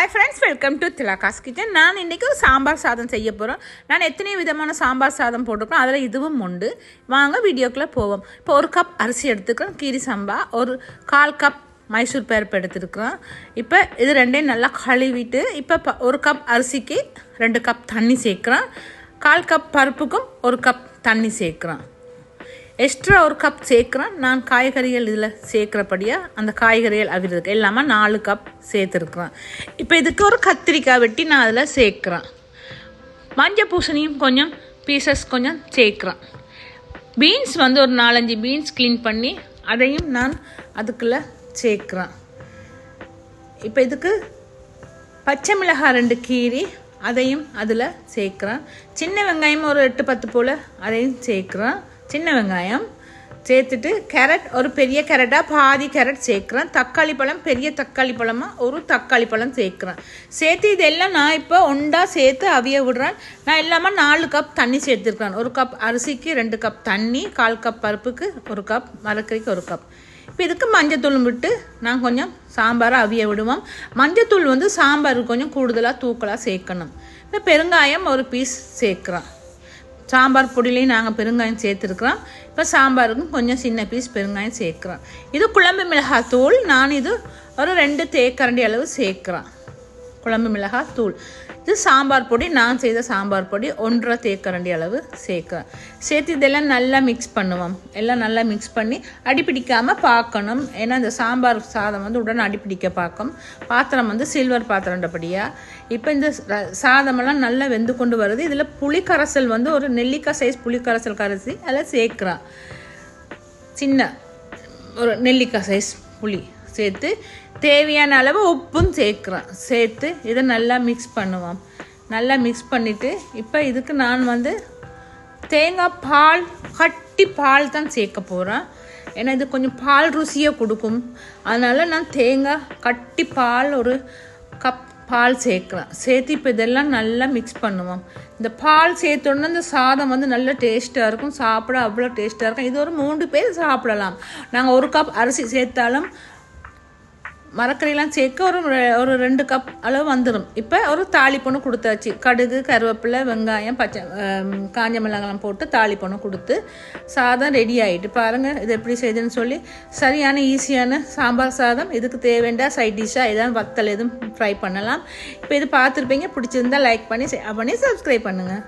Hi friends welcome to Thilagas kitchen நான் இன்றைக்கி சாம்பார் சாதம் செய்ய போகிறோம் நான் எத்தனை விதமான சாம்பார் சாதம் போட்டிருக்கோம். அதில் இதுவும் உண்டு. வாங்க வீடியோக்குள்ளே போவோம். இப்போ ஒரு கப் அரிசி எடுத்துக்கிறோம். கீரி சம்பா ஒரு கால் கப் மைசூர் பருப்பு எடுத்துருக்குறோம் இப்போ இது ரெண்டையும் நல்லா கழுவிட்டு இப்போ ஒரு கப் அரிசிக்கு ரெண்டு கப் தண்ணி சேர்க்குறோம். கால் கப் பருப்புக்கும் ஒரு கப் தண்ணி சேர்க்குறோம். எக்ஸ்ட்ரா ஒரு கப் சேர்க்குறேன். நான் காய்கறிகள் இதில் சேர்க்குறபடியாக அந்த காய்கறிகள் அவிருக்கு எல்லாமே நாலு கப் சேர்த்துருக்குறேன். இப்போ இதுக்கு ஒரு கத்திரிக்காய் வெட்டி நான் அதில் சேர்க்குறேன். மஞ்சள் பூசணியும் கொஞ்சம் பீசஸ் கொஞ்சம் சேர்க்குறேன். பீன்ஸ் வந்து ஒரு நாலஞ்சு பீன்ஸ் க்ளீன் பண்ணி அதையும் நான் அதுக்குள்ளே சேர்க்குறேன். இப்போ இதுக்கு பச்சை மிளகாய் ரெண்டு கீரி அதையும் அதில் சேர்க்குறேன். சின்ன வெங்காயம் ஒரு எட்டு பத்து போல் அதையும் சேர்க்குறேன். சின்ன வெங்காயம் சேர்த்துட்டு கேரட் ஒரு பெரிய கேரட்டாக பாதி கேரட் சேர்க்குறேன். தக்காளி பழம் பெரிய தக்காளி பழமாக ஒரு தக்காளி பழம் சேர்க்குறேன். சேர்த்து இதெல்லாம் நான் இப்போ ஒண்டா சேர்த்து அவிய விடுறேன். நான் எல்லாமே நாலு கப் தண்ணி சேர்த்துருக்கேன் ஒரு கப் அரிசிக்கு ரெண்டு கப் தண்ணி கால் கப் பருப்புக்கு ஒரு கப் மரக்கறிக்கு ஒரு கப் இப்போ இதுக்கு மஞ்சத்தூள் விட்டு நான் கொஞ்சம் சாம்பாரை அவிய விடுவோம். மஞ்சத்தூள் வந்து சாம்பாருக்கு கொஞ்சம் கூடுதலாக தூக்கலாக சேர்க்கணும். இப்போ பெருங்காயம் ஒரு பீஸ் சேர்க்குறேன். சாம்பார் பொடியிலையும் நாங்கள் பெருங்காயம் சேர்த்துருக்குறோம். இப்போ சாம்பாருக்கும் கொஞ்சம் சின்ன பீஸ் பெருங்காயம் சேர்க்குறோம். இது குழம்பு மிளகாய் தூள் நான் இது ஒரு ரெண்டு தேக்கரண்டி அளவு சேர்க்குறேன் குழம்பு மிளகாய் தூள். இது சாம்பார் பொடி நான் செய்த சாம்பார் பொடி ஒன்றரை தேக்கரண்டி அளவு சேர்க்குறேன் சேர்த்து இதெல்லாம் நல்லா மிக்ஸ் பண்ணுவோம். எல்லாம் நல்லா மிக்ஸ் பண்ணி அடிப்பிடிக்காமல் பார்க்கணும். ஏன்னா இந்த சாம்பார் சாதம் வந்து உடனே அடிப்பிடிக்க பார்க்கும். பாத்திரம் வந்து சில்வர் பாத்திரன்றபடியாக இப்போ இந்த சாதமெல்லாம் நல்லா வெந்து கொண்டு வருது. இதில் புளிக்கரைசல் வந்து ஒரு நெல்லிக்காய் சைஸ் புளிக்கரைசல் கரைசி அதில் சேர்க்குறான் சின்ன ஒரு நெல்லிக்காய் சைஸ் புளி. சேர்த்து தேவையான அளவு உப்பும் சேர்க்குறேன். சேர்த்து இதை நல்லா மிக்ஸ் பண்ணுவோம். நல்லா மிக்ஸ் பண்ணிவிட்டு இப்போ இதுக்கு நான் வந்து தேங்காய் பால் கட்டி பால் தான் சேர்க்க போகிறேன் ஏன்னா இது கொஞ்சம் பால் ருசியை கொடுக்கும். அதனால் நான் தேங்காய் கட்டி பால் ஒரு கப் பால் சேர்க்குறேன். சேர்த்து இப்போ இதெல்லாம் நல்லா மிக்ஸ் பண்ணுவோம். இந்த பால் சேர்த்தோடனே இந்த சாதம் வந்து நல்ல டேஸ்ட்டாக இருக்கும். சாப்பிட அவ்வளோ டேஸ்ட்டாக இருக்கும். இது ஒரு மூன்று பேர் சாப்பிடலாம். நாங்கள் ஒரு கப் அரிசி சேர்த்தாலும் மரக்கறியெல்லாம் சேர்க்க ஒரு ரெ- ஒரு ரெண்டு கப் அளவு வந்துடும் இப்போ ஒரு தாளிப்பொண்ணு கொடுத்தாச்சு. கடுகு கருவேப்பிலை வெங்காயம் பச்சை காஞ்ச மிளகாலாம் போட்டு தாளிப்பொண்ணு கொடுத்து சாதம் ரெடி ஆகிட்டு பாருங்கள் இது எப்படி செய்யுதுன்னு சொல்லி. சரியான ஈஸியான சாம்பார் சாதம். இதுக்கு தேவைண்டா சைட் டிஷ்ஷாக எதாவது வத்தல் எதுவும் ஃப்ரை பண்ணலாம். இப்போ இது பார்த்துருப்பீங்க. பிடிச்சிருந்தா லைக் பண்ணி பண்ணி சப்ஸ்கிரைப் பண்ணுங்கள்